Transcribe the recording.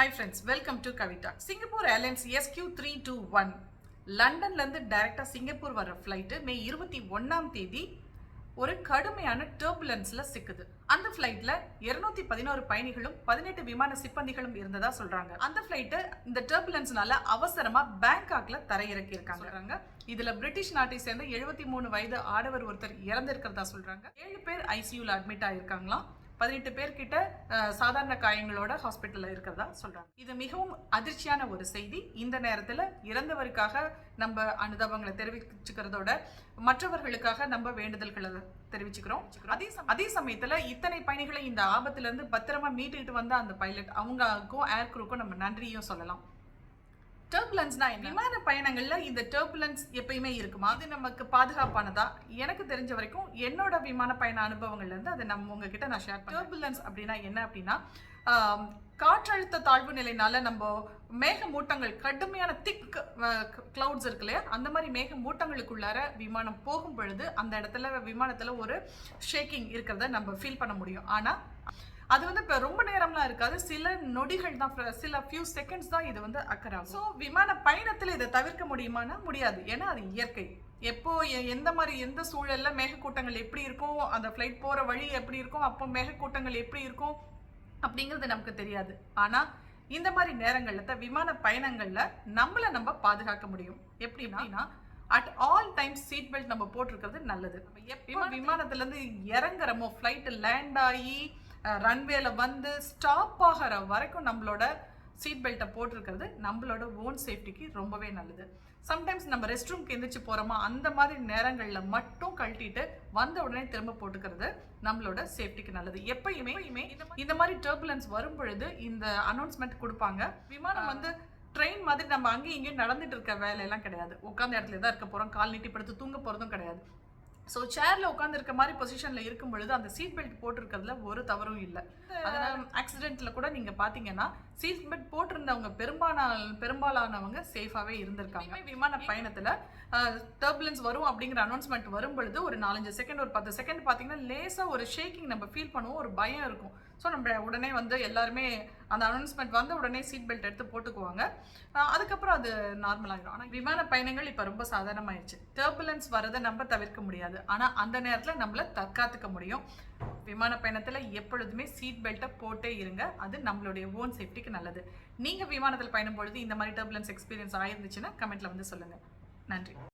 Hi friends welcome to Kavitha Singapore airlines SQ three two one லண்டன்லேருந்து டைரெக்டாக Singapore வர flight மே இருபத்தி ஒன்றாம் தேதி ஒரு கடுமையான டர்புலன்ஸில் சிக்குது. அந்த ஃப்ளைட்டில் இருநூத்தி பதினோரு பயணிகளும் பதினெட்டு விமான சிப்பந்திகளும் இருந்ததா சொல்கிறாங்க அந்த ஃப்ளைட்டு இந்த டர்புலன்ஸ்னால அவசரமாக பேங்காக்ல தரையிறக்கி இருக்காங்க இதில் பிரிட்டிஷ் நாட்டை சேர்ந்த எழுபத்தி மூணு வயது ஆடவர் ஒருத்தர் இறந்திருக்கிறதா சொல்கிறாங்க ஏழு பேர் ஐசியூவில் அட்மிட் ஆயிருக்காங்களாம். பதினெட்டு பேர்கிட்ட சாதாரண காயங்களோட ஹாஸ்பிட்டல்ல இருக்கிறதா சொல்றாங்க. இது மிகவும் அதிர்ச்சியான ஒரு செய்தி. இந்த நேரத்துல இறந்தவருக்காக நம்ம அனுதாபங்களை தெரிவிச்சுக்கிறதோட மற்றவர்களுக்காக நம்ம வேண்டுதல்களை தெரிவிச்சுக்கிறோம். அதே அதே சமயத்துல இத்தனை பயணிகளை இந்த ஆபத்துல இருந்து பத்திரமா மீட்டுக்கிட்டு வந்த அந்த பைலட் அவங்களுக்கும் ஏர் குரூக்கும் நம்ம நன்றியும் சொல்லலாம். டர்புலன்ஸ்னா விமான பயணங்கள்ல இந்த டர்புலன்ஸ் எப்பயுமே இருக்குமா? அது நமக்கு பாதுகாப்பானதா? எனக்கு தெரிஞ்ச வரைக்கும் என்னோட விமான பயண அனுபவங்கள்ல இருந்து அதை நம்ம உங்ககிட்ட நான் ஷேர் பண்ணேன் டர்புலன்ஸ் அப்படின்னா என்ன அப்படின்னா காற்றழுத்த தாழ்வு நிலைனால நம்ம மேகமூட்டங்கள் கடுமையான திக் கிளவுட்ஸ் இருக்கு இல்லையா? அந்த மாதிரி மேகமூட்டங்களுக்குள்ளார விமானம் போகும் பொழுது அந்த இடத்துல விமானத்துல ஒரு ஷேக்கிங் இருக்கிறத நம்ம ஃபீல் பண்ண முடியும். ஆனா அது வந்து இப்போ ரொம்ப நேரம்லாம் இருக்காது. சில நொடிகள் தான் சில ஃபியூ செகண்ட்ஸ் தான் இது வந்து ஆகும் ஸோ விமான பயணத்தில் இதை தவிர்க்க முடியுமானா? முடியாது. ஏன்னா அது இயற்கை. எப்போ எந்த மாதிரி எந்த சூழல்ல மேகக்கூட்டங்கள் எப்படி இருக்கும்? அந்த ஃப்ளைட் போற வழி எப்படி இருக்கும்? அப்போ மேகக்கூட்டங்கள் எப்படி இருக்கும்? அப்படிங்கிறது நமக்கு தெரியாது. ஆனா இந்த மாதிரி நேரங்கள்ல தான் விமான பயணங்கள்ல நம்மள நம்ம பாதுகாக்க முடியும். எப்படின்னா at all times seat belt நம்ம போட்டிருக்கிறது நல்லது. எப்போ விமானத்துல இருந்து இறங்குறோமோ ஃப்ளைட் லேண்ட் ஆகி ரன்வேல வந்து ஸ்டாப் ஆகிற வரைக்கும் நம்மளோட சீட் பெல்ட்டை போட்டிருக்கிறது நம்மளோட ஓன் சேஃப்டிக்கு ரொம்பவே நல்லது. சம்டைம்ஸ் நம்ம ரெஸ்ட் ரூம்க்கு எந்திரிச்சு போகிறோமா அந்த மாதிரி நேரங்களில் மட்டும் கழட்டிட்டு வந்த உடனே திரும்ப போட்டுக்கிறது நம்மளோட சேஃப்டிக்கு நல்லது. எப்பயுமே இந்த- இந்த மாதிரி டர்புலன்ஸ் வரும் பொழுது இந்த அனௌன்ஸ்மெண்ட் கொடுப்பாங்க. விமானம் வந்து ட்ரெயின் மாதிரி நம்ம அங்கேயும் இங்கேயும் நடந்துட்டு இருக்க வேலையெல்லாம் கிடையாது. உட்காந்த இடத்துல தான் இருக்க போகிறோம் கால் நீட்டி படுத்து தூங்க போகிறதும் கிடையாது. ஸோ சேர்ல உட்காந்துருக்க மாதிரி பொசிஷன்ல இருக்கும் பொழுது அந்த சீட் பெல்ட் போட்டிருக்கிறதுல ஒரு தவறும் இல்லை. அதனால ஆக்சிடென்ட்ல கூட நீங்க பார்த்தீங்கன்னா சீட் பெல்ட் போட்டிருந்தவங்க பெரும்பாலான பெரும்பாலானவங்க சேஃபாகவே இருந்திருக்காங்க. விமான பயணத்துல டர்புலன்ஸ் வரும் அப்படிங்கிற அனௌன்ஸ்மெண்ட் வரும் பொழுது ஒரு நாலஞ்சு செகண்ட் ஒரு பத்து செகண்ட் பார்த்தீங்கன்னா லேசாக ஒரு ஷேக்கிங் நம்ம ஃபீல் பண்ணுவோம் ஒரு பயம் இருக்கும். ஸோ நம்ம உடனே வந்து எல்லாருமே அந்த அனௌன்ஸ்மெண்ட் வந்து உடனே சீட் பெல்ட் எடுத்து போட்டுக்குவாங்க. அதுக்கப்புறம் அது நார்மல் ஆகிடும் ஆனால் விமான பயணங்கள் இப்போ ரொம்ப சாதாரணமாயிடுச்சு டர்புலன்ஸ் வரதை நம்ம தவிர்க்க முடியாது. ஆனால் அந்த நேரத்தில் நம்மளை தற்காத்துக்க முடியும். விமான பயணத்தில் எப்பொழுதுமே சீட் பெல்ட்டை போட்டே இருங்க. அது நம்மளுடைய ஓன் சேஃப்டிக்கு நல்லது. நீங்கள் விமானத்தில் பயணம் பொழுது இந்த மாதிரி டர்புலன்ஸ் எக்ஸ்பீரியன்ஸ் ஆயிருந்துச்சுன்னா கமெண்ட்டில் வந்து சொல்லுங்கள் நன்றி.